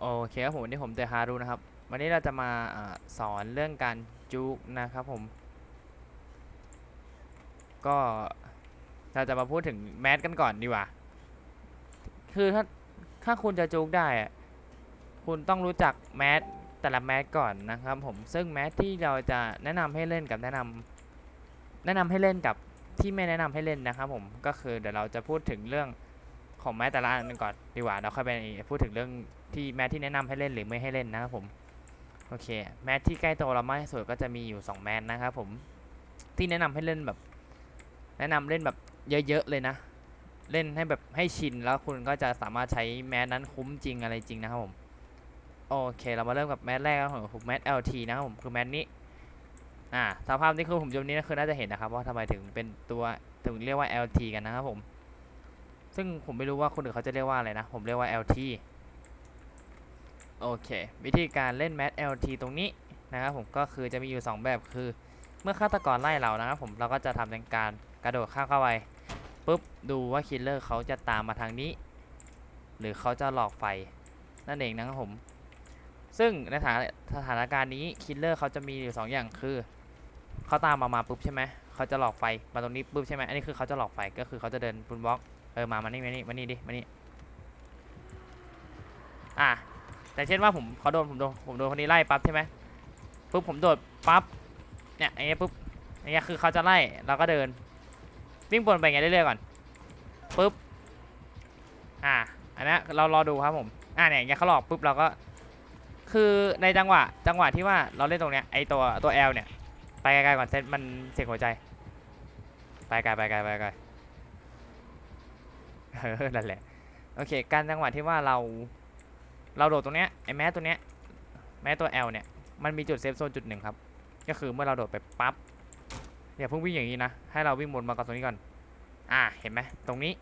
โอเคครับผมวันนี้ผมเตฮารุนะครับ วันนี้เราจะมาอาสอนเรื่องการจุกนะครับผม ก็เราจะมาพูดถึงแมสกันก่อนดีกว่า คือถ้าถ้าคุณจะจุกได้อะคุณต้องรู้จักแมสแต่ละแมสก่อนนะครับผมซึ่งแมสที่เราจะแนะนำให้เล่นกับแนะนำแนะนำให้เล่นกับที่ไม่แนะนำให้เล่นนะครับผมก็คือเดี๋ยวเราจะพูดถึงเรื่อง ของแมสแต่ละอันก่อนดีกว่าเราค่อยไปพูดถึงเรื่องที่แมทที่แนะนำให้เล่นหรือไม่ให้เล่นนะครับผมโอเคแมทที่ใกล้ตัวเรามากที่สุดก็จะมีอยู่ 2 แมทนะครับผมที่แนะนำให้เล่นแบบ แนะนำเล่นแบบเยอะๆเลยนะ เล่นให้แบบให้ชินแล้วคุณก็จะสามารถใช้แมทนั้นคุ้มจริงอะไรจริงนะครับผมโอเคเรามาเริ่มกับแมทแรกครับผมแมท LT นะครับผมคือแมทนี้อ่าสภาพที่คือผมยมนี้คือน่าจะเห็นนะครับว่าทำไมถึงเป็นตัวถึงเรียกว่า LT กันนะครับผม ซึ่งผมไม่รู้ว่าคนอื่นเขาจะเรียกว่าอะไรนะ ผมเรียกว่า LT โอเค วิธีการเล่นแมท LT ตรงนี้นะครับผมก็คือจะมีอยู่ 2 แบบคือ เมื่อฆาตกรไล่เรานะครับผมเราก็จะทำเป็นการกระโดดข้ามเข้าไปปุ๊บดูว่าคิลเลอร์เขาจะตามมาทางนี้ หรือเขาจะหลอกไฟนั่นเองนะครับผม ซึ่งในสถานสถานการณ์นี้คิลเลอร์เขาจะมีอยู่สองอย่างคือเขาตามมามาปุ๊บใช่ไหมเขาจะหลอกไฟมาตรงนี้ปุ๊บใช่ไหมอันนี้คือเขาจะหลอกไฟก็คือเขาจะเดินบุนบล็อก เออมามานี่มานี่มานี่ดิมานี่อะแต่เช่นว่าผมเขาโดนผมโดนผมโดนคนนี้ไล่ปั๊บใช่ไหมปุ๊บผมโดดปั๊บเนี่ยอย่างเงี้ยปุ๊บอย่างเงี้ยคือเขาจะไล่เราก็เดินวิ่งบนไปอย่างเงี้เรื่อยๆก่อนปุ๊บอ่าอันนี้เรารอดูครับผมอ่าเนี่ยอย่างเงี้ยเขาหลอกปุ๊บเราก็คือในจังหวะจังหวะที่ว่าเราเล่นตรงเนี้ยไอตัวตัว L เนี่ยไปไกลๆก่อนเซตมันเสียงหัวใจ ไปไกลไปไกลไปไกล เออนั่นแหละโอเค การจังหวะที่ว่าเรา เราโดดตรงเนี้ยไอ้แม้ตัวเนี้ยแม้ตัว L เนี่ยมันมีจุดเซฟโซนจุดหนึ่งครับ ก็คือเมื่อเราโดดไปปั๊บอย่าเพิ่งวิ่งอย่างนี้นะ ให้เราวิ่งวนมาก่อนตรงนี้ก่อน อ่าเห็นไหมตรงนี้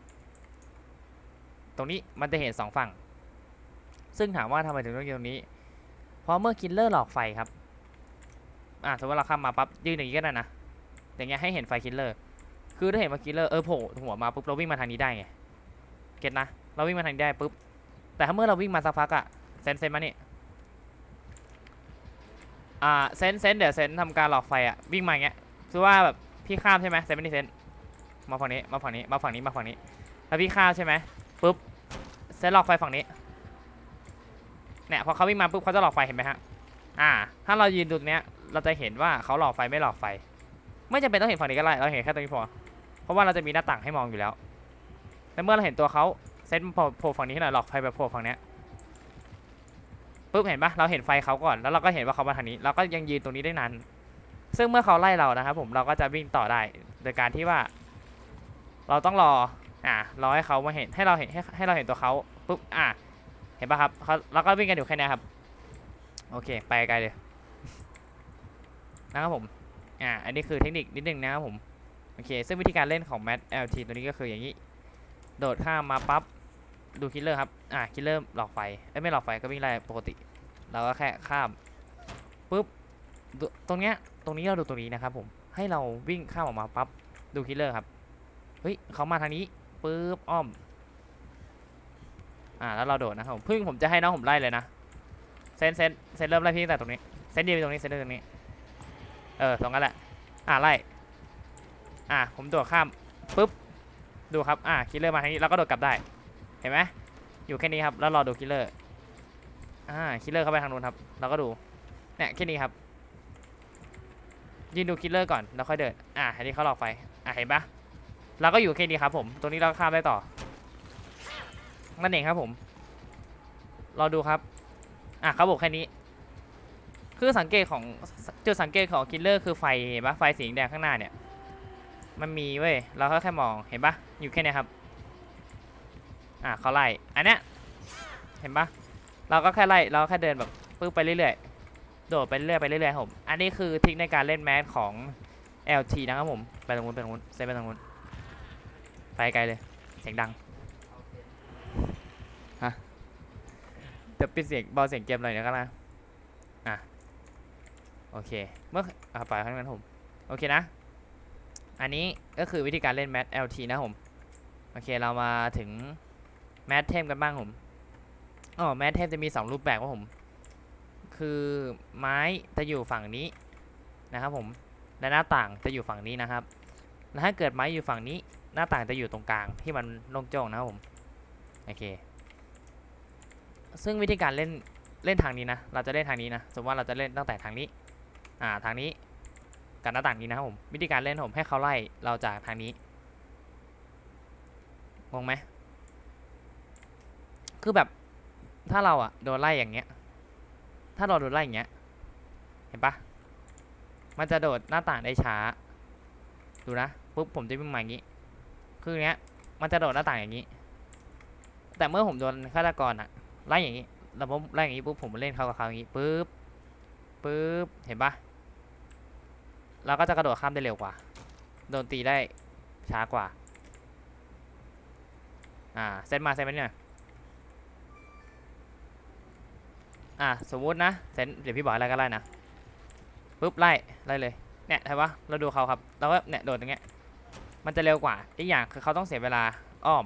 ตรงนี้มันจะเห็นสองฝั่ง ซึ่งถามว่าทำไมถึงต้องยืนตรงนี้ เพราะเมื่อคิลเลอร์หลอกไฟครับ อ่าสมมติเราข้ามมาปั๊บยืนอย่างนี้ก็ได้นะ อย่างเงี้ยให้เห็นไฟคิลเลอร์ คือถ้าเห็นว่าคิลเลอร์เออโผล่หัวมาปุ๊บเราวิ่งมาทางนี้ได้ไง ก็ตนะ เราวิ่งมาทางได้ปุ๊บ แต่ถ้าเมื่อเราวิ่งมาสักพักอะเซนเซนมานี่อ่าเซนเซนเดี๋ยวเซนทำการหลอกไฟอะวิ่งมาอย่างเงี้ยคือว่าแบบพี่ข้ามใช่ไหมเซนไม่ได้เซนมาฝั่งนี้มาฝั่งนี้มาฝั่งนี้มาฝั่งนี้แล้วพี่ข้ามใช่ไหมปุ๊บเซนหลอกไฟฝั่งนี้เนี่ยพอเขาวิ่งมาปุ๊บเขาจะหลอกไฟเห็นไหมฮะอ่า ถ้าเรายืนดูตรงเนี้ยเราจะเห็นว่าเขาหลอกไฟไม่หลอกไฟ ไม่จำเป็นต้องเห็นฝั่งนี้ก็ได้เราเห็นแค่ตรงนี้พอเพราะว่าเราจะมีหน้าต่างให้มองอยู่แล้ว แต่เมื่อเราเห็นตัวเขาเซนโผล่โผล่ฝั่งนี้ให้หน่อยหลอกไฟแบบโผล่ฝั่งเนี้ยปุ๊บเห็นปะเราเห็นไฟเขาก่อนแล้วเราก็เห็นว่าเขามาทางนี้เราก็ยังยืนตรงนี้ได้นานซึ่งเมื่อเขาไล่เรานะครับผมเราก็จะวิ่งต่อได้โดยการที่ว่า เราต้องรออ่ารอให้เขามาเห็นให้เราเห็นให้ให้เราเห็นตัวเขาปุ๊บอะเห็นปะครับเขาเราก็วิ่งกันอยู่แค่นี้ครับ โอเค ไปไกลเลยนะครับผมอ่าอันนี้คือเทคนิคนิดนึงนะครับผมโอเค ซึ่งวิธีการเล่นของ Mat LT ตัวนี้ก็คืออย่างนี้ โดดข้ามมาปั๊บดูคิลเลอร์ครับ อ่าคิลเลอร์หลอกไฟเอ้ยไม่หลอกไฟก็วิ่งไล่ปกติ เราก็แค่ข้ามปุ๊บตรงเนี้ยตรงนี้เราดูตรงนี้นะครับผมให้เราวิ่งข้ามออกมาปั๊บดูคิลเลอร์ครับเฮ้ยเขามาทางนี้ปุ๊บอ้อมอ่าแล้วเราโดดนะครับผมเพึ่งผมจะให้น้องผมไล่เลยนะเซนเซนเซนเริ่มไล่พี่แต่ตรงนี้เซนยืนตรงนี้เซนเดินตรงนี้เออตรงนั้นแหละอ่าไล่อ่าผมโดดข้ามปุ๊บ ดูครับ อ่าคิลเลอร์มาทางนี้เราก็โดดกลับได้ เห็นไหมอยู่แค่นี้ครับ แล้วรอดูคิลเลอร์ อ่า คิลเลอร์เข้าไปทางนู้นครับ เราก็ดู เนี่ยแค่นี้ครับ ยืนดูคิลเลอร์ก่อน แล้วค่อยเดิน อ่าอันนี้เขาหลอกไฟ อ่าเห็นปะเราก็อยู่แค่นี้ครับผม ตรงนี้เราก็ข้ามได้ต่อ นั่นเองครับผม รอดูครับ อะเขาบอกแค่นี้ คือสังเกตของจุดสังเกตของคิลเลอร์คือไฟเห็นปะไฟสีแดงข้างหน้าเนี่ย มันมีเว้ย เราก็แค่มองเห็นปะอยู่แค่นี้ครับ อะเขาไล่ อันเนี้ยเห็นปะเราก็แค่ไล่ เราแค่เดินแบบปึ๊บไปเรื่อยๆ โดดไปเรื่อยๆไปเรื่อยๆผม อันนี้คือทิคในการเล่นแมสของ LT นะครับผม ไปตรงนู้นไปตรงนู้นเซฟไปตรงนู้น ไปไกลเลย เสียงดัง ฮะจะปิดเสียงเบาเสียงเกมหน่อยนะครับนะอะ โอเค เมื่ออะไปข้างนั้นผม โอเคนะ อันนี้ก็คือวิธีการเล่นแมท LT นะผม โอเคเรามาถึงแมทเทมกันบ้างผมอ๋อแมทเทพจะมีสองรูปแบบครับผม คือไม้จะอยู่ฝั่งนี้นะครับผม และหน้าต่างจะอยู่ฝั่งนี้นะครับ แล้วถ้าเกิดไม้อยู่ฝั่งนี้ หน้าต่างจะอยู่ตรงกลางที่มันโล่งโจ้งนะครับผม โอเค ซึ่งวิธีการเล่นเล่นทางนี้นะ เราจะเล่นทางนี้นะ สมมติว่าเราจะเล่นตั้งแต่ทางนี้ อ่า ทางนี้ กับหน้าต่างนี้นะครับผมวิธีการเล่นผมให้เขาไล่เราจากทางนี้งงไหมคือแบบถ้าเราอะโดนไล่อย่างเงี้ย ถ้าเราโดนไล่อย่างเงี้ย เห็นปะมันจะโดดหน้าต่างได้ช้า ดูนะปุ๊บผมจะวิ่งมาอย่างงี้ คือเงี้ย มันจะโดดหน้าต่างอย่างงี้ แต่เมื่อผมโดนฆาตกรอะไล่อย่างงี้ แล้วผมไล่อย่างงี้ปุ๊บผมเล่นเขากับเขาอย่างงี้ปุ๊บปุ๊บเห็นปะ เราก็จะกระโดดข้ามได้เร็วกว่า โดนตีได้ช้ากว่า อ่า เซตมาเซตมาเนี่ยอะสมมุตินะเซนเดี๋ยวพี่บอกอะไรก็ไล่นะปุ๊บไล่ไล่เลยเนี่ยเห็นปะเราดูเขาครับเราก็เนี่ยโดดอย่างเงี้ยมันจะเร็วกว่าอีกอย่างคือเขาต้องเสียเวลาอ้อม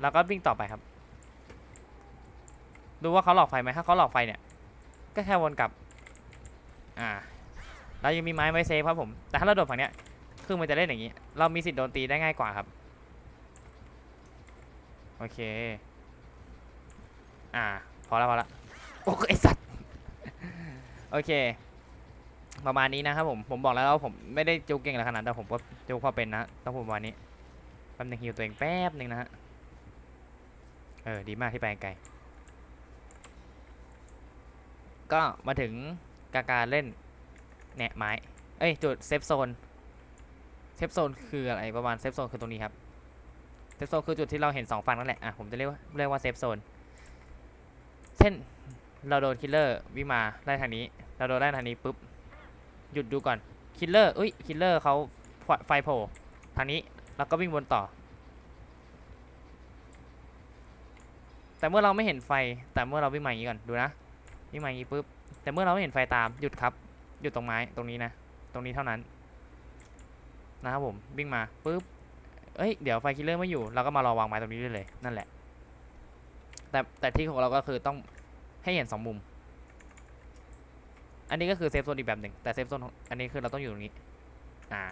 แล้วก็วิ่งต่อไปครับ ดูว่าเขาหลอกไฟไหมถ้าเขาหลอกไฟเนี่ย ก็แค่วนกลับ อ่า เรายังมีไม้ไว้เซฟครับผม แต่ถ้าเราโดดฝั่งเนี้ยคือมันจะเล่นอย่างงี้ เรามีสิทธิ์โดนตีได้ง่ายกว่าครับ โอเค อ่า พอแล้วพอแล้วโอ้ไอสัตว์ โอเค ประมาณนี้นะครับผม ผมบอกแล้วว่าผมไม่ได้จูเก่งอะไรขนาดแต่ผมก็จูพอเป็นนะ ต้องประมาณนี้แป๊บนึงฮิวตัวเองแป๊บนึงนะฮะ เออ ดีมากที่ไปไกล ก็มาถึงกาการเล่น แหนไม้ เอ้ยจุดเซฟโซน เซฟโซนคืออะไรประมาณเซฟโซนคือตรงนี้ครับ เซฟโซนคือจุดที่เราเห็นสองฝั่งนั่นแหละ อะผมจะเรียกว่าเรียกว่าเซฟโซน เช่นเราโดนคิลเลอร์วิ่งมาไล่ทางนี้ เราโดนไล่ทางนี้ปุ๊บ หยุดดูก่อน คิลเลอร์อุ้ย คิลเลอร์เขาไฟโผล่ทางนี้ แล้วก็วิ่งวนต่อ แต่เมื่อเราไม่เห็นไฟ แต่เมื่อเราวิ่งมาอย่างนี้ก่อน ดูนะ วิ่งมาอย่างนี้ปุ๊บ แต่เมื่อเราไม่เห็นไฟตาม หยุดครับ หยุดตรงไม้ตรงนี้นะ ตรงนี้เท่านั้น นะครับผมวิ่งมาปุ๊บเอ้ยเดี๋ยวไฟคิลเลอร์ไม่อยู่เราก็มารอวางไม้ตรงนี้ได้เลยนั่นแหละ แต่แต่ที่ของเราก็คือต้องให้เห็นสองมุม อันนี้ก็คือเซฟโซนอีกแบบหนึ่งแต่เซฟโซนอันนี้คือเราต้องอยู่ตรงนี้ อ่า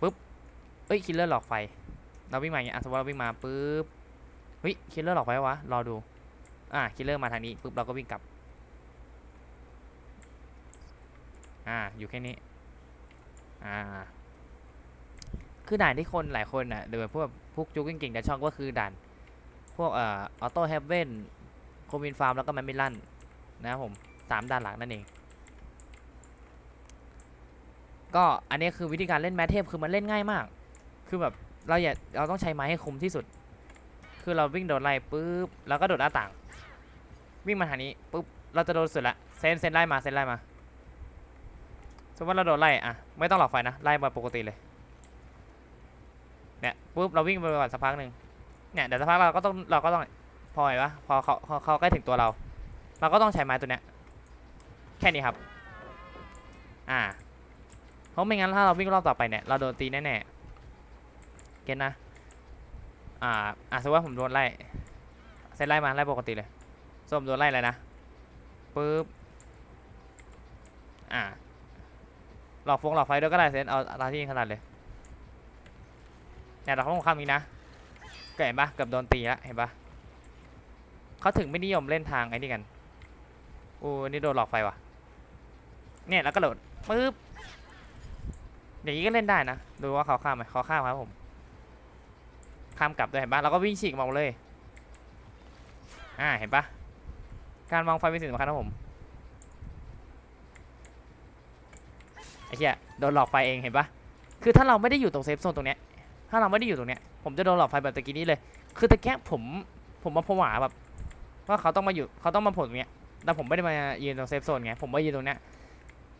ปุ๊บเอ้ยคิลเลอร์หลอกไฟ เราวิ่งมาอย่างเงี้ยอะสมมติเราวิ่งมาปุ๊บเฮ้ยคิลเลอร์หลอกไฟวะรอดู อ่าคิลเลอร์มาทางนี้ปุ๊บเราก็วิ่งกลับ อ่า อยู่แค่นี้ อ่า คือด่านที่คนหลายคนอะหรือพวกพวกจุกเก่งๆจะชอบก็คือด่าน พวกเอ่อออโต้เฮฟเว่นโคมินฟาร์มแล้วก็แมมมิลันนะครับผมสามด่านหลังนั่นเอง ก็อันนี้คือวิธีการเล่นแมทเทพคือมันเล่นง่ายมาก คือแบบเราอย่าเราต้องใช้ไม้ให้คุ้มที่สุด คือเราวิ่งโดดไล่ปุ๊บแล้วก็โดดหน้าต่าง วิ่งมาทางนี้ปุ๊บเราจะโดนสุดละเซนเซนไล่มาเซนไล่มา มมติว่าเราโดนไล่อะไม่ต้องหลอกไฟนะไล่มาปกติเลยเนี่ยปุ๊บเราวิ่งไปก่อนสักพักหนึ่งเนี่ยเดี๋ยวสักพักเราก็ต้องเราก็ต้องพอเห็นปะพอเขาเขาเขาใกล้ถึงตัวเรา เราก็ต้องใช้ไม้ตัวเนี้ยแค่นี้ครับ อ่า เพราะไม่งั้นถ้าเราวิ่งรอบต่อไปเนี่ยเราโดนตีแน่ๆเก็ตนะอ่าอะสมมติว่าผมโดนไล่เซตไล่มาไล่ปกติเลยส้มโดนไล่เลยนะปุ๊บอ่า หลอกฟงหลอกไฟด้วยก็ได้เซตเอาตาที่ยิงขนาดเลยเนี่ยเราต้องข้ามนี้นะก็เห็นปะเกือบโดนตีแล้วเห็นปะเขาถึงไม่นิยมเล่นทางไอ้นี่กันโอ้นี่โดนหลอกไฟว่ะเนี่ยแล้วก็โดดปึ๊บอย่างนี้ก็เล่นได้นะดูว่าเขาข้ามไหมเขาข้ามครับผมข้ามกลับด้วยเห็นปะเราก็วิ่งฉีกมองเลยอ่าเห็นปะการมองไฟเป็นสิ่งสำคัญนะผม ไอ้ เหี้ยโดนหลอกไฟเองเห็นปะคือถ้าเราไม่ได้อยู่ตรงเซฟโซนตรงเนี้ยถ้าเราไม่ได้อยู่ตรงเนี้ยผมจะโดนหลอกไฟแบบตะกี้นี้เลย คือตะแกะผมผมมาผวาแบบว่าเขาต้องมาอยู่เขาต้องมาผลตรงเนี้ยแต่ผมไม่ได้มายืนตรงเซฟโซนไงผมมายืนตรงเนี้ย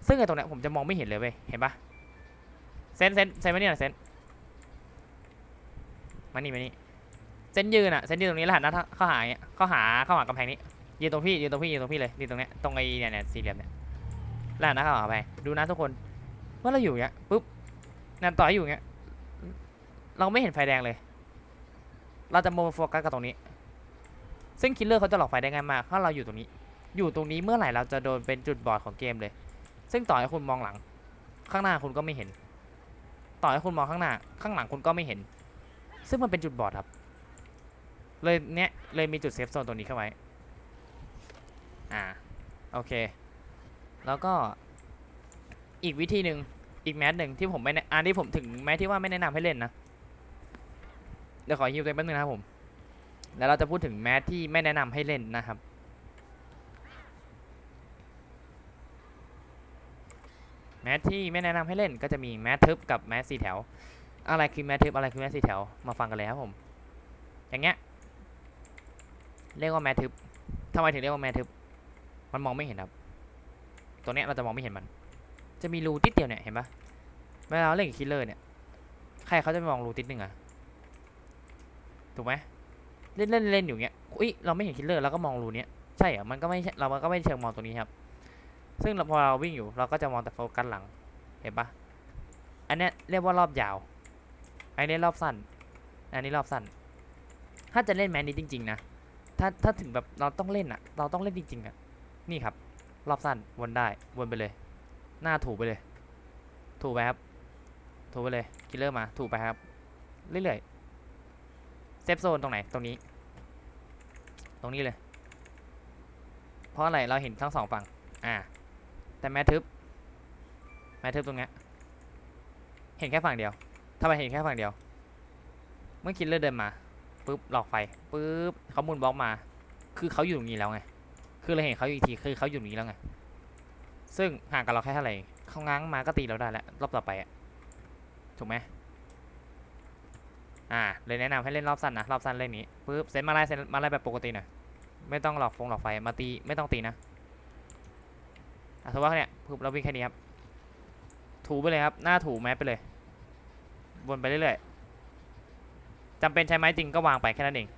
ซึ่งไอ้ตรงเนี้ยผมจะมองไม่เห็นเลยเว้ยเห็นปะเซนเซนเซนมานี่หน่อยเซนมานี่มานี่เซนยืนอะเซนยืนตรงนี้แล้วหันหน้าเข้าหาอย่างเงี้ยเข้าหาเข้าหากำแพงนี้ยืนตรงพี่ยืนตรงพี่ยืนตรงพี่เลยยืนตรงเนี้ยตรงไอ้เนี่ยเนี่ยสี่เหลี่ยมเนี่ยแล้วหันหน้าเข้าหากำแพงดูนะทุกคน ว่าเราอยู่เงี้ยปุ๊บนันต่อให้อยู่เงี้ย เราไม่เห็นไฟแดงเลย เราจะโมโฟกัสกับตรงนี้ ซึ่งคิลเลอร์เขาจะหลอกไฟได้ง่ายมากถ้าเราอยู่ตรงนี้ อยู่ตรงนี้เมื่อไหร่เราจะโดนเป็นจุดบอดของเกมเลย ซึ่งต่อให้คุณมองหลัง ข้างหน้าคุณก็ไม่เห็น ต่อให้คุณมองข้างหน้า ข้างหลังคุณก็ไม่เห็น ซึ่งมันเป็นจุดบอดครับ เลยเนี้ยเลยมีจุดเซฟโซนตรงนี้เข้าไว้ อ่า โอเค แล้วก็ อีกวิธีหนึ่งอีกแมสหนึ่งที่ผมไม่แนะอันที่ผมถึงแม้ที่ว่าไม่แนะนำให้เล่นนะเดี๋ยวขอฮิวตัวเองแป๊บนึงนะครับผม แล้วเราจะพูดถึงแมสที่ไม่แนะนำให้เล่นนะครับ แมสที่ไม่แนะนำให้เล่นก็จะมีแมสทึบกับแมสสีแถว อะไรคือแมสทึบอะไรคือแมสสีแถวมาฟังกันเลยครับผม อย่างเงี้ยเรียกว่าแมสทึบทำไมถึงเรียกว่าแมสทึบ มันมองไม่เห็นครับ ตัวเนี้ยเราจะมองไม่เห็นมัน จะมีรูติดเดียวเนี่ยเห็นปะเวลาเราเล่นกับคิลเลอร์เนี่ย ใครเขาจะไปมองรูติดหนึ่งอะถูกไหมเล่นเล่นเล่นอยู่เงี้ยอุ้ยเราไม่เห็นคิลเลอร์เราก็มองรูเนี้ยใช่เหรอมันก็ไม่ใช่เราก็ไม่เชิงมองตรงนี้ครับ ซึ่งเราพอเราวิ่งอยู่เราก็จะมองแต่โฟกัสหลังเห็นปะอันเนี้ยเรียกว่ารอบยาวอันนี้รอบสั้น อันนี้รอบสั้น ถ้าจะเล่นแมนนี้จริง ๆ นะ ถ้าถ้าถึงแบบเราต้องเล่นอะเราต้องเล่นจริงๆอะนี่ครับ รอบสั้นวนได้วนไปเลย หน้าถูไปเลย ถูไปครับ ถูไปเลยคิลเลอร์มาถูไปครับ เรื่อยๆเซฟโซนตรงไหนตรงนี้ ตรงนี้เลย เพราะอะไรเราเห็นทั้งสองฝั่งอ่า แต่แมททึบแมททึบตรงนี้เห็นแค่ฝั่งเดียวทำไมเห็นแค่ฝั่งเดียว เมื่อคิลเลอร์เดินมาปุ๊บหลอกไฟปุ๊บเขามุนบล็อกมา คือเขาอยู่ตรงนี้แล้วไง คือเราเห็นเขาอีกทีคือเขาอยู่ตรงนี้แล้วไง ซึ่งห่างกับเราแค่เท่าไหร่เขาง้างมาก็ตีเราได้แล้วรอบต่อไปอะถูกไหมอ่าเลยแนะนำให้เล่นรอบสั้นนะรอบสั้นเล่นนี้ปุ๊บเซตมาไล่เซตมาไล่แบบปกติน่อยไม่ต้องหลอกฟงหลอกไฟมาตีไม่ต้องตีนะอะถือว่าเนี่ยปุ๊บเราวิ่งแค่นี้ครับถูไปเลยครับหน้าถูแมสไปเลยวนไปเรื่อยๆจำเป็นใช้ไม้จริงก็วางไปแค่นั้นเอง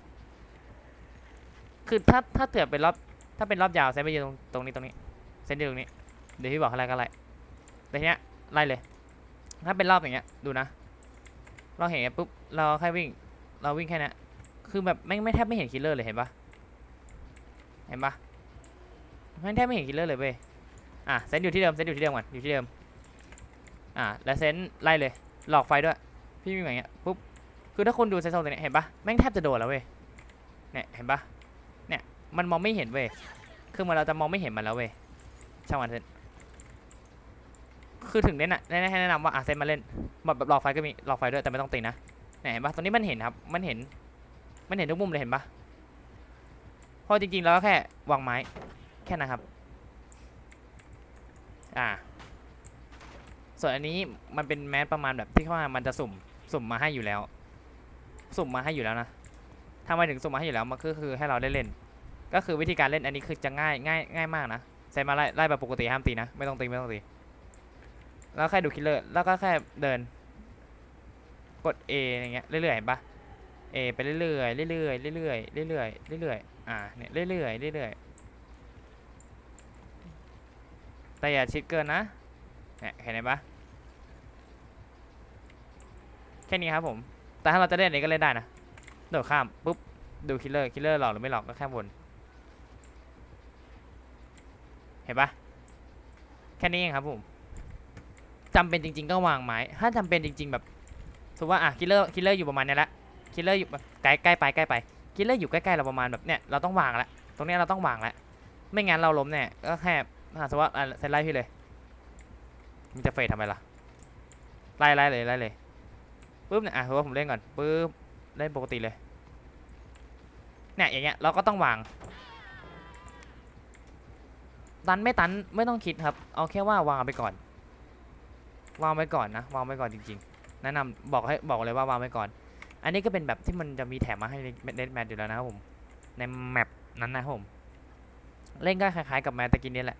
คือถ้าถ้าเกิดเป็นรอบถ้าเป็นรอบยาวเซตไปยืนตรงตรงนี้ตรงนี้เซนอยู่ตรงนี้ เดี๋ยวพี่บอกอะไรก็ไล่แต่ทีเนี้ยไล่เลย ถ้าเป็นรอบอย่างเงี้ย ดูนะ เราเห็นเงี้ยปุ๊บ เราแค่วิ่ง เราวิ่งแค่นี้คือแบบไม่ไม่แทบไม่เห็นคิลเลอร์เลยเห็นปะเห็นปะไม่แทบไม่เห็นคิลเลอร์เลยเว้ย อะเซนอยู่ที่เดิมเซนอยู่ที่เดิมก่อน อยู่ที่เดิม อะแล้วเซนไล่เลย หลอกไฟด้วย พี่วิ่งอย่างเงี้ยปุ๊บ คือถ้าคนดูเซนโซนตัวเนี้ยเห็นปะแม่งแทบจะโดนแล้วเว้ย เนี่ยเห็นปะเนี่ยมันมองไม่เห็นเว้ย คือมันเราจะมองไม่เห็นมันแล้วเว้ยช่างมันเถอะ คือถึงเน้นอะนะให้แนะนำว่าอะเซนมาเล่นแบบแบบหลอกไฟก็มีหลอกไฟด้วยแต่ไม่ต้องตีนะเนี่ยเห็นปะตรงนี้มันเห็นครับ มันเห็น มันเห็นทุกมุมเลยเห็นปะเพราะจริงๆแล้วก็แค่วางไม้ แค่นะครับ อ่า ส่วนอันนี้มันเป็นแมสประมาณแบบที่ว่ามันจะสุ่ม สุ่มมาให้อยู่แล้ว สุ่มมาให้อยู่แล้วนะทำไมถึงสุ่มมาให้อยู่แล้วมันก็คือให้เราได้เล่น ก็คือวิธีการเล่นอันนี้คือจะง่ายง่ายง่ายมากนะใส่มาไล่ไล่แบบปกติห้ามตีนะ ไม่ต้องตีไม่ต้องตี แล้วแค่ดูคิลเลอร์ แล้วก็แค่เดิน กด A อย่างเงี้ย เรื่อยๆเห็นปะ A ไปเรื่อยๆ เรื่อยๆ เรื่อยๆ เรื่อยๆ เรื่อยๆ อ่า เนี่ย เรื่อยๆ เรื่อยๆ แต่อย่าชิดเกินนะ เนี่ย เห็นไหมปะแค่นี้ครับผม แต่ถ้าเราจะเล่นอันนี้ก็เล่นได้นะ โดดข้าม ปุ๊บ ดูคิลเลอร์ คิลเลอร์หลอกหรือไม่หลอกก็แค่วน เห็นปะแค่นี้เองครับผม จำเป็นจริง ๆ ก็วางไม้ ถ้าจำเป็นจริง ๆ แบบสมมติว่าอะคิลเลอร์คิลเลอร์อยู่ประมาณเนี้ยละคิลเลอร์อยู่ใกล้ใกล้ไปใกล้ไปคิลเลอร์อยู่ใกล้ๆเราประมาณแบบเนี้ยเราต้องวางละตรงเนี้ยเราต้องวางละไม่งั้นเราล้มเนี่ยก็แค่อะสมมติว่าอะเซนไล่พี่เลยมันจะเฟดทำไมล่ะไล่ไล่เลยไล่เลยปุ๊บเนี่ยอะสมมติว่าผมเล่นก่อนปุ๊บเล่นปกติเลยเนี่ยอย่างเงี้ยเราก็ต้องวางตันไม่ตันไม่ต้องคิดครับ เอาแค่ว่าวางไปก่อน วางไปก่อนนะวางไปก่อนจริง ๆ แนะนำบอกให้บอกเลยว่าวางไปก่อน อันนี้ก็เป็นแบบที่มันจะมีแถมมาให้ในเน็ตแมทอยู่แล้วนะครับผมในแมปนั้นนะครับผมเล่นก็คล้ายๆกับแมตตะกินนี่แหละ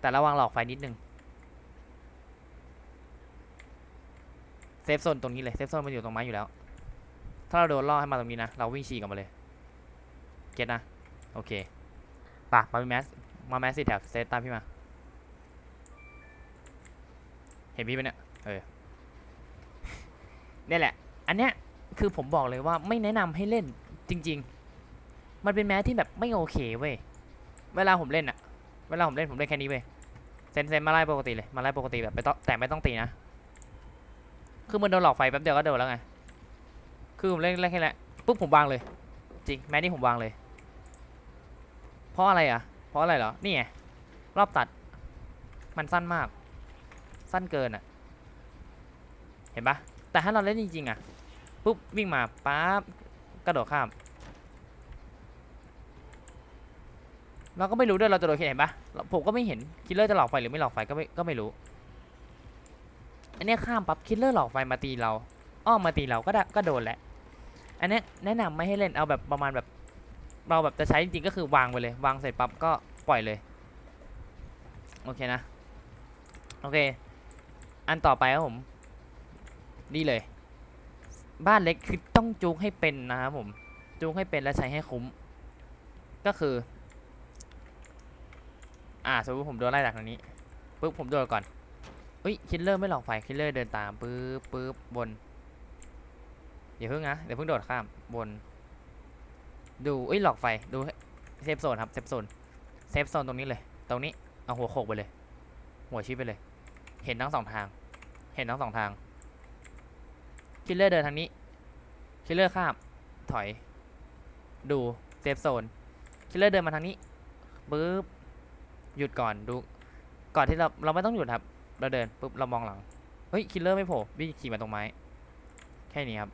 แต่ระวังหลอกไฟนิดนึงเซฟโซนตรงนี้เลยเซฟโซนมันอยู่ตรงไม้อยู่แล้ว ถ้าเราโดนล่อให้มาตรงนี้นะ เราวิ่งฉีกกลับมาเลย เก็ตนะ โอเคปะมาเป็นแมส มาแมสซี่แถบเซตตามพี่มา เห็นพี่ไหมเนี่ย เออนี่แหละ อันเนี้ยคือผมบอกเลยว่าไม่แนะนำให้เล่นจริง ๆ มันเป็นแมสที่แบบไม่โอเคเว้ย เวลาผมเล่นอะเวลาผมเล่นผมเล่นแค่นี้เว้ย เซนเซนมาไล่ปกติเลย มาไล่ปกติแบบไม่ต้องแต่ไม่ต้องตีนะ คือมันโดนหลอกไฟแป๊บเดียวก็โดนแล้วไง คือผมเล่นเล่นแค่นั้ปุ๊บผมวางเลย จริง แมสนี่ผมวางเลย เพราะอะไรอะเพราะอะไรเหรอ นี่ไง รอบตัด มันสั้นมาก สั้นเกินอะเห็นปะแต่ถ้าเราเล่นจริงๆอะปุ๊บวิ่งมาปั๊บกระโดดข้าม เราก็ไม่รู้ด้วยเราจะโดนเห็นปะผมก็ไม่เห็นคิลเลอร์จะหลอกไฟหรือไม่หลอกไฟก็ไม่ก็ไม่รู้ อันนี้ข้ามปั๊บคิลเลอร์หลอกไฟมาตีเราอ้อมมาตีเราก็ได้ก็โดนแหละอันนี้แนะนำไม่ให้เล่นเอาแบบประมาณแบบ เราแบบจะใช้จริงๆก็คือวางไปเลยวางเสร็จปั๊บก็ปล่อยเลย โอเคนะ โอเค อันต่อไปครับผม นี่เลย บ้านเล็กคือต้องจูงให้เป็นนะครับผม จูงให้เป็นและใช้ให้คุ้ม ก็คือ อ่าสมมติผมโดนไล่จากทางนี้ปุ๊บผมโดนก่อนเฮ้ยคิลเลอร์ไม่หลอกไฟคิลเลอร์เดินตามปุ๊บปุ๊บบนอย่าเพิ่งนะเดี๋ยวเพิ่งโดดข้ามบน ดูเอ้ยหลอกไฟดูเซฟโซนครับเซฟโซนเซฟโซนตรงนี้เลย ตรงนี้เอาหัวโขกไปเลย หัวชี้ไปเลย เห็นทั้งสองทาง เห็นทั้งสองทาง คิลเลอร์เดินทางนี้ คิลเลอร์ข้าม ถอย ดูเซฟโซน คิลเลอร์เดินมาทางนี้ปุ๊บ หยุดก่อน ดู ก่อนที่เราเราไม่ต้องหยุดครับ เราเดินปุ๊บ เรามองหลัง เฮ้ย คิลเลอร์ไม่โผล่ วิ่งขี่มาตรงไม้ แค่นี้ครับ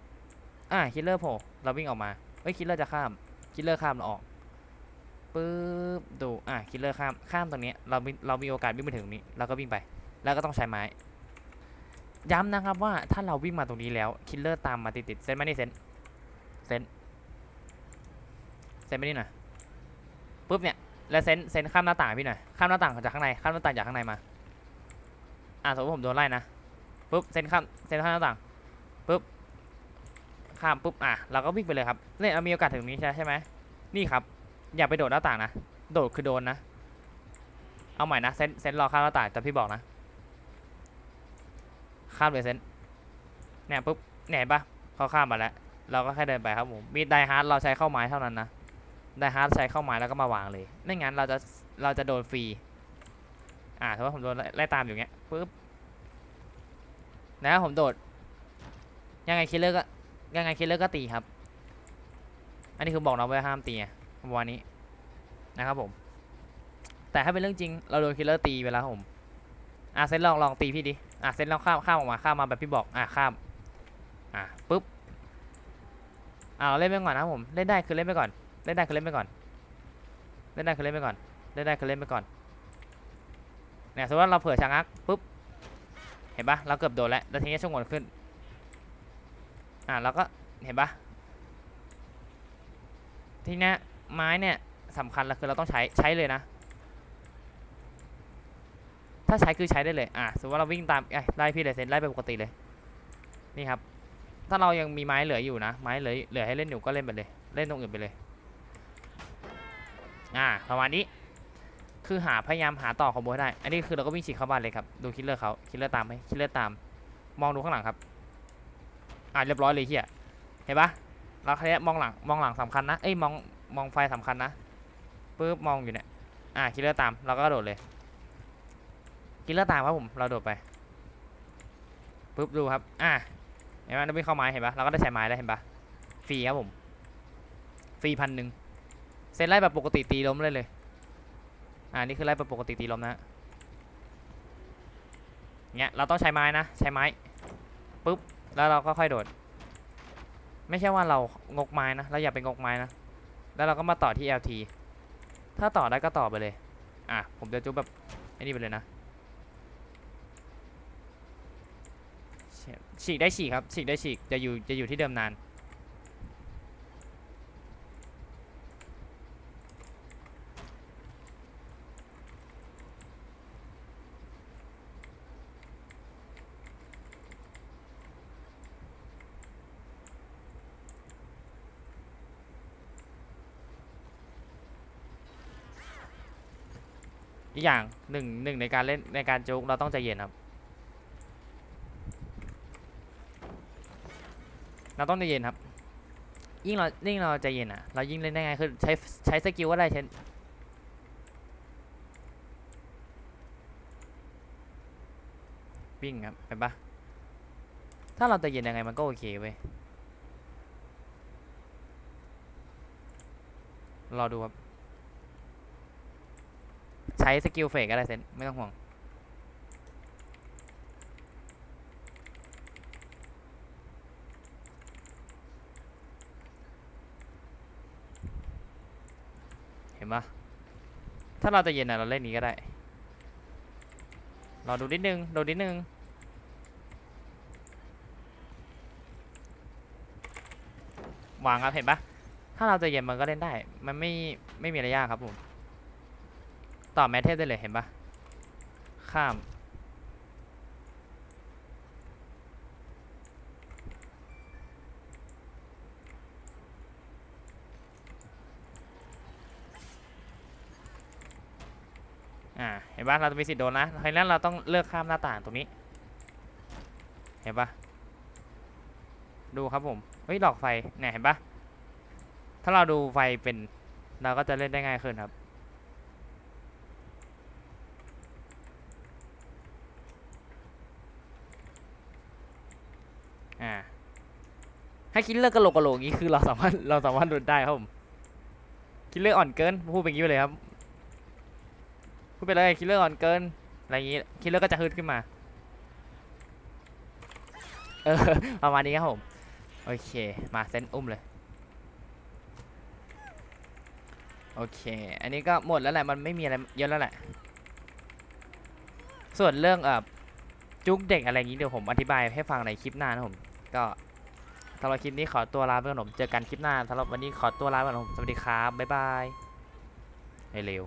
อ่า คิลเลอร์โผล่ เราวิ่งออกมา เฮ้ย คิลเลอร์จะข้าม คิลเลอร์ข้ามเราออกปุ๊บดูอ่าคิลเลอร์ข้ามข้ามตรงนี้เรามีเรามีโอกาสวิ่งไปถึงตรงนี้เราก็วิ่งไป แล้วก็ต้องใช้ไม้ ย้ำนะครับว่าถ้าเราวิ่งมาตรงนี้แล้วคิลเลอร์ตามมาติดๆเซนมานี่เซนเซนเซนมานี่หน่อยปุ๊บเนี่ยแล้วเซนเซนข้ามหน้าต่างพี่หน่อยข้ามหน้าต่างจากข้างในข้ามหน้าต่างจากข้างในมาอ่าสมมติผมโดนไล่นะปุ๊บเซนข้ามเซนข้ามหน้าต่างปุ๊บข้ามปุ๊บอะเราก็วิ่งไปเลยครับเนี่ยเรามีโอกาสถึงตรงนี้ใช่ใช่ไหมนี่ครับ อย่าไปโดดหน้าต่างนะ โดดคือโดนนะ เอาใหม่นะเซนเซนรอข้ามหน้าต่างแต่พี่บอกนะ ข้ามเลยเซนเนี่ยปุ๊บเนี่ยปะเขาข้ามมาแล้ว เราก็แค่เดินไปครับผมมีไดฮาร์ดเราใช้เข้าไม้เท่านั้นนะไดฮาร์ดใช้เข้าไม้แล้วก็มาวางเลย ไม่งั้นเราจะเราจะโดนฟรี อ่าถือว่าผมโดนไล่ตามอยู่เงี้ยปุ๊บนะผมโดด ยังไงคิลเลอร์ก็ยังไงคิลเลอร์ก็ตีครับ อันนี้คือบอกเราไว้ห้ามตีไงวันนี้นะครับผม แต่ถ้าเป็นเรื่องจริงเราโดนคิลเลอร์ตีไปแล้วผม อะเซนลองลองตีพี่ดิ อะเซนลองข้ามข้ามออกมาข้ามมาแบบพี่บอกอะข้ามอะปุ๊บอ่าเราเล่นไปก่อนนะผมเล่นได้คือเล่นไปก่อนเล่นได้คือเล่นไปก่อนเล่นได้คือเล่นไปก่อนเล่นได้คือเล่นไปก่อนเนี่ยสมมติว่าเราเผื่อชะงักปุ๊บเห็นปะเราเกือบโดนแล้วแล้วทีนี้ช่วงวนขึ้นอ่าเราก็เห็นปะทีนี้ไม้เนี่ยสำคัญแล้วคือเราต้องใช้ใช้เลยนะ ถ้าใช้คือใช้ได้เลย อะ สมมติว่าเราวิ่งตามไอ้ไล่พี่เลยเซนไล่ไปปกติเลย นี่ครับ ถ้าเรายังมีไม้เหลืออยู่นะ ไม้เหลือเหลือให้เล่นอยู่ก็เล่นไปเลย เล่นตรงอื่นไปเลย อ่า ประมาณนี้ คือหาพยายามหาต่อคอมโบ้ได้ อันนี้คือเราก็วิ่งฉีกเข้าบ้านเลยครับ ดูคิลเลอร์เขาคิลเลอร์ตามไหมคิลเลอร์ตาม มองดูข้างหลังครับ อ่าเรียบร้อยเลยเฮียเห็นปะเราแค่มองหลัง มองหลังสำคัญนะ เอ้ย มอง มองไฟสำคัญนะ ปึ๊บ มองอยู่เนี่ย อ่าคิลเลอร์ตาม เราก็กระโดดเลย คิลเลอร์ตามครับผมเราโดดไปปึ๊บดูครับอ่าเห็นไหมเราวิ่เข้าไม้เห็นปะเราก็ได้ใช้ไม้แล้วเห็นปะฟรีครับผมฟรีพันหนึ่งเซนไล่แบบปกติตีล้มเลยเลยอ่านี่คือไล่แบบปกติตีล้มนะฮะเงี้ยเราต้องใช้ไม้นะใช้ไม้ปุ๊บแล้วเราก็ค่อยโดด ไม่ใช่ว่าเรางกไม้นะเราอย่าไปงกไม้นะแล้วเราก็มาต่อที่ LT ถ้าต่อได้ก็ต่อไปเลย อะ ผมจะจุบแบบไอ้นี่ไปเลยนะ ฉีกได้ฉีกครับฉีกได้ฉีกจะอยู่จะอยู่ที่เดิมนาน อีกอย่างหนึ่งหนึ่งในการเล่นในการจุกเราต้องใจเย็นครับ เราต้องใจเย็นครับ ยิ่งเรายิ่งเราใจเย็นอะ เรายิ่งเล่นได้ง่ายคือใช้ใช้สกิลก็ได้เช่นวิ่งครับเห็นปะถ้าเราใจเย็นยังไงมันก็โอเคเว้ยรอดูครับ ใช้สกิลเฟกก็ได้เซนไม่ต้องห่วง ห็นปะถ้าเราจะเย็นนะเราเล่นนี้ก็ได้รอดูนิดนึงดูนิดนึงวางครับเห็นปะถ้าเราจะเย็นมันก็เล่นได้ มันไม่ไม่มีอะไรยากครับผม ต่อแมทเทสได้เลยเห็นปะข้าม ห็นปะเราจะมีสิทธิ์โดนนะเพราะฉะนั้นเราต้องเลือกข้ามหน้าต่างตรงนี้ เห็นปะดูครับผมเฮ้ยดอกไฟเนี่ยเห็นปะถ้าเราดูไฟเป็นเราก็จะเล่นได้ง่ายขึ้นครับ อ่าให้คิดเลือกกระโหลกกระโหลกนี้คือเราสามารถเราสามารถโดนได้ครับผมคิดเลือกอ่อนเกินพูดเป็นงี้ไปเลยครับ พูดไปเลยคิดเลือกอ่อนเกินอะไรอย่างนี้คิดเลือกก็จะฮึดขึ้นมาเออประมาณนี้ครับผมโอเคมาเซนอุ้มเลยโอเค อันนี้ก็หมดแล้วแหละ มันไม่มีอะไรเยอะแล้วแหละ ส่วนเรื่องเอ่อจุกเด็กอะไรอย่างนี้เดี๋ยวผมอธิบายให้ฟังในคลิปหน้านะผม ก็สำหรับคลิปนี้ขอตัวลาไปก่อนผม เจอกันคลิปหน้าสำหรับวันนี้ขอตัวลาไปก่อนผม สวัสดีครับ บ๊ายบาย เร็ว